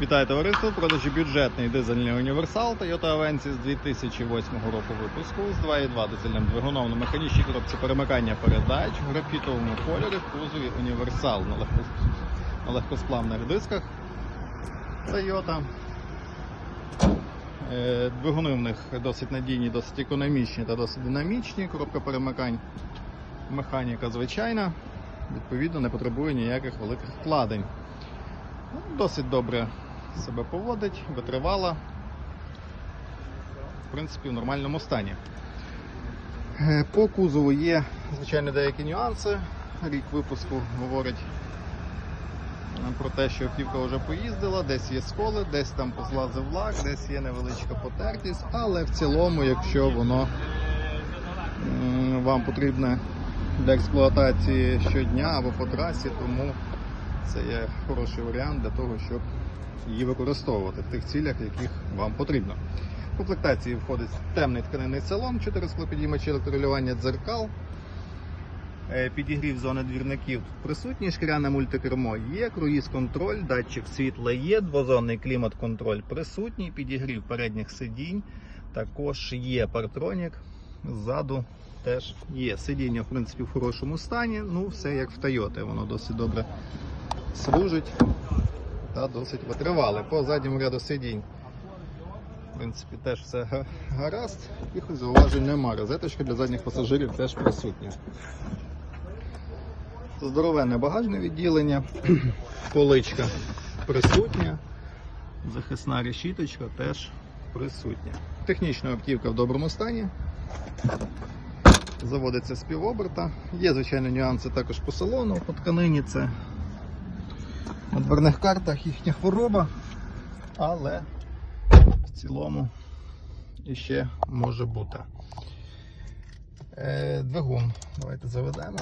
Вітаю товариство, продажі бюджетний дизельний універсал Toyota Avensis 2008 року випуску з 2.2 дизельним двигуном на механічній коробці перемикання передач в графітовому кольорі в кузові універсал на, легко, на легкосплавних дисках Toyota. Е, Двигуни в них досить надійні, досить економічні та досить динамічні. Коробка перемикань механіка звичайна, відповідно не потребує ніяких великих вкладень. Ну, Досить добре себе поводить, витривала. В принципі, в нормальному стані. Е, По кузову є, звичайно, деякі нюанси. Рік випуску говорить е, про те, що автівка вже поїздила, десь є сколи, десь там позлазив лак, десь є невеличка потертість, але в цілому, якщо воно вам потрібне для експлуатації щодня або по трасі, тому це є хороший варіант для того, щоб її використовувати в тих цілях, яких вам потрібно. В комплектації входить темний тканинний салон, 4 склопідіймачі електролювання дзеркал, е, підігрів зони двірників присутній, шкіряне мультикермо є, круїз-контроль, датчик світла є, двозонний клімат-контроль присутній, підігрів передніх сидінь, також є партронік, ззаду теж є. Сидіння, в принципі, в хорошому стані, ну все як в Toyota, воно досить добре служить та досить витривале. По задньому ряду сидінь. В принципі, теж все га- гаразд, якихось зауважень немає. Розеточка для задніх пасажирів теж присутня. Здоровенне багажне відділення, поличка присутня, захисна решіточка теж присутня. Технічна автівка в доброму стані. Заводиться з півоберта. Є, звичайно, нюанси також по салону, по тканині це на дверних картах їхня хвороба, але в цілому іще може бути. Е, двигун. Давайте заведемо.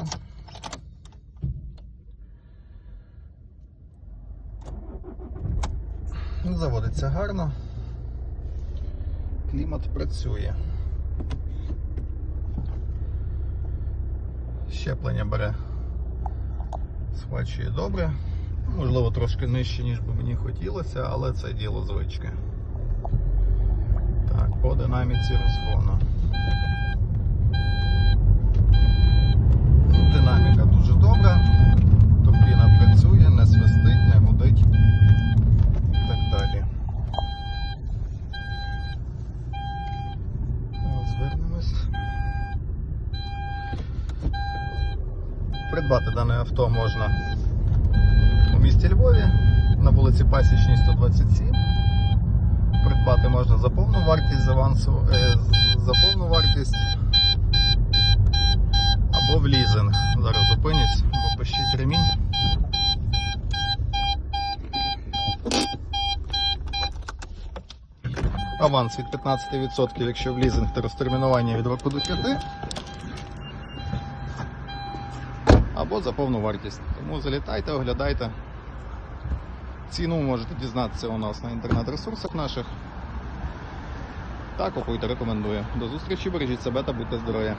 Ну, Заводиться гарно. Клімат працює. Щеплення бере, схвачує добре. Можливо, трошки нижче, ніж би мені хотілося, але це діло звички. Так, по динаміці розгону. Динаміка дуже добра. Турбіна працює, не свистить, не гудить і так далі. Розвернемось. Придбати дане авто можна місті Львові на вулиці Пасічній 127. Придбати можна за повну вартість з авансу, е, за повну вартість або в лізинг. Зараз зупинюсь, бо пищить ремінь. Аванс від 15%, якщо в лізинг та розтермінування від року до 5. Або за повну вартість. Тому залітайте, оглядайте. Ціну можете дізнатися у нас на інтернет-ресурсах наших. Та купуйте, рекомендую. До зустрічі, бережіть себе та будьте здорові.